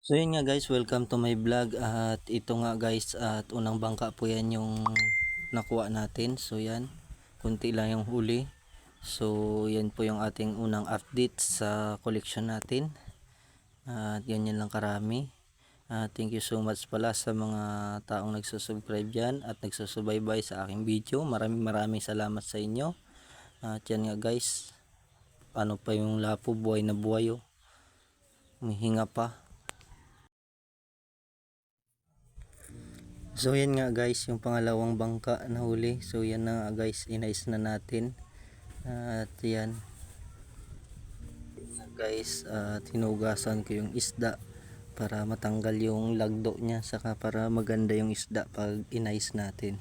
So yun nga guys, welcome to my vlog at ito nga guys at unang bangka po yan yung nakuha natin. So yan, kunti lang yung huli. So yan po yung ating unang update sa collection natin. At yan yan lang karami. Ah, thank you so much pala sa mga taong nagsusubscribe dyan at nagsusubaybay sa aking video. Maraming maraming salamat sa inyo. At yan nga guys, ano pa yung lapo, buhay na buhay oh. Humihinga pa. So yan nga guys, yung pangalawang bangka na huli. So yan na nga guys, inais na natin. At yan. Guys, at hinugasan ko yung isda para matanggal yung lagdo niya saka para maganda yung isda pag inais natin.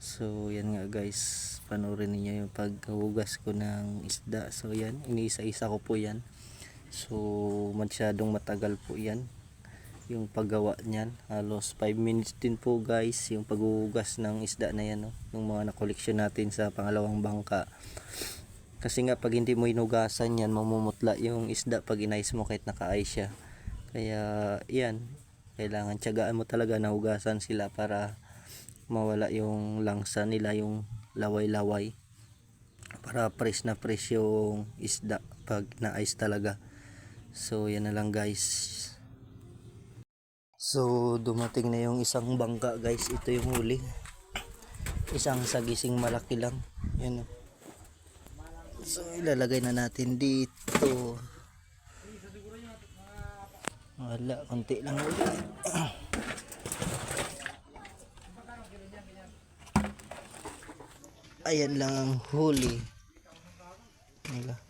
So yan nga guys, panoorin niyo yung paghugas ko ng isda. So yan, iniisa-isa ko po yan. So masyadong matagal po yan yung paggawa niyan halos 5 minutes din po guys yung paghuhugas ng isda na yan no? yung mga nakoleksyon natin sa pangalawang bangka. Kasi nga pag hindi mo inugasan yan mamumutla yung isda pag inayos mo kahit naka-ice siya. Kaya yan kailangan tiyagaan mo talaga na hugasan sila para mawala yung langsa nila yung laway-laway. Para fresh na fresh yung isda pag na-ice talaga. So yan na lang guys So dumating na yung isang bangka guys. Ito yung huli. Isang sagising malaki lang. Yan. oh. So ilalagay na natin dito. Wala, konti lang ulit. Ayan lang ang huli. Nila.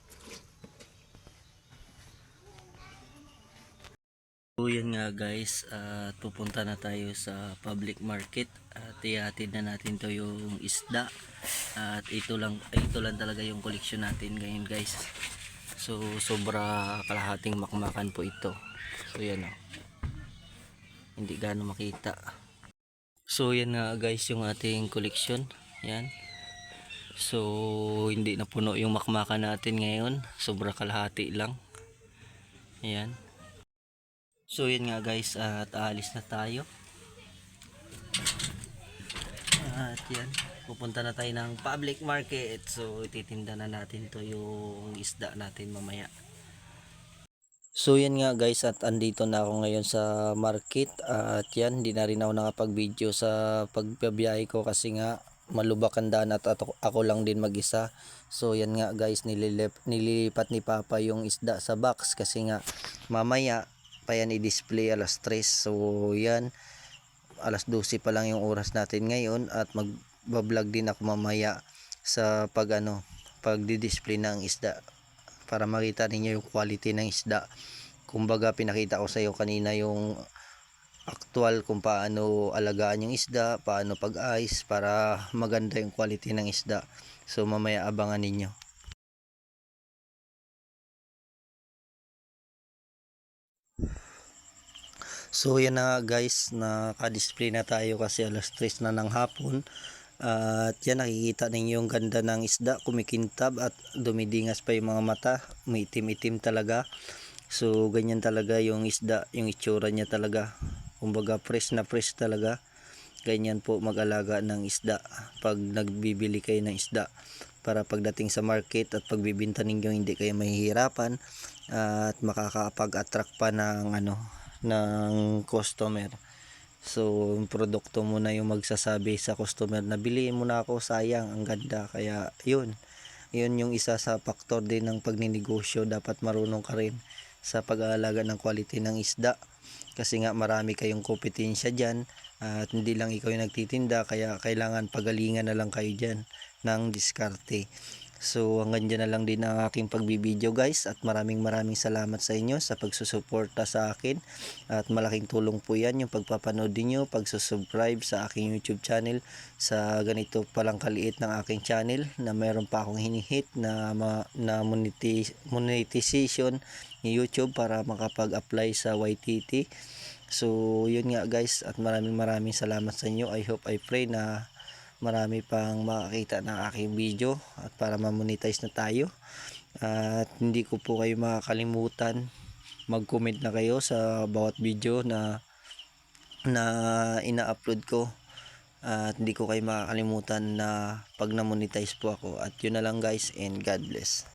So yan nga guys, at pupunta na tayo sa public market at ihatid na natin to yung isda at ito lang ito lang talaga yung collection natin ngayon guys. So sobra kalahating makmakan po ito. So yan o. Hindi gaano makita. So yan nga guys yung ating collection. Yan. So hindi na puno yung makmakan natin ngayon. Sobra kalahati lang. Ayan. So yun nga guys at aalis na tayo. At yan, pupunta na tayo ng public market. So ititinda na natin to yung isda natin mamaya. So yan nga guys at andito na ako ngayon sa market at yan hindi na rin ako nakapag-video sa pagbabiyahe ko kasi nga malubak ang daan at ako, ako lang din mag-isa. So yan nga guys nililip, nililipat ni Papa yung isda sa box kasi nga mamaya pa yan i-display alas 3 so yan. Alas 12 pa lang yung oras natin ngayon at magbablog din ako mamaya sa pag ano pag display ng isda para makita ninyo yung quality ng isda. Kumbaga pinakita ko sa iyo kanina yung actual kung paano alagaan yung isda paano pag-ice para maganda yung quality ng isda. So mamaya abangan ninyo So yan na guys, naka-display na tayo kasi alas 3 na ng hapon. At yan nakikita ninyo yung ganda ng isda, kumikintab at dumidingas pa yung mga mata, may itim-itim talaga. So ganyan talaga yung isda, yung itsura niya talaga. Kumbaga fresh na fresh talaga. Ganyan po mag-alaga ng isda pag nagbibili kayo ng isda para pagdating sa market at pagbibinta ninyo hindi kayo mahihirapan at makakapag-attract pa ng ano ng customer. So, yung produkto mo na yung magsasabi sa customer na biliin mo na ako, sayang, ang ganda. Kaya, yun. Yun yung isa sa factor din ng pagninegosyo. Dapat marunong ka rin sa pag-aalaga ng quality ng isda. Kasi nga marami kayong kompetensya dyan at hindi lang ikaw yung nagtitinda kaya kailangan pagalingan na lang kayo dyan ng diskarte. So hanggang dyan na lang din ang aking pagbibideo guys. At maraming maraming salamat sa inyo sa pagsusuporta sa akin. At malaking tulong po yan yung pagpapanood niyo pagsusubscribe sa aking YouTube channel sa ganito palang kaliit ng aking channel na meron pa akong hinihit na, ma, na monetiz, monetization ni YouTube para makapag-apply sa YTT So yun nga guys. At maraming maraming salamat sa inyo. I hope I pray na marami pang makakita ng aking video at para ma-monetize na tayo. At hindi ko po kayo makakalimutan mag-comment na kayo sa bawat video na na ina-upload ko. At hindi ko kayo makakalimutan na pag na-monetize po ako. At yun na lang guys and God bless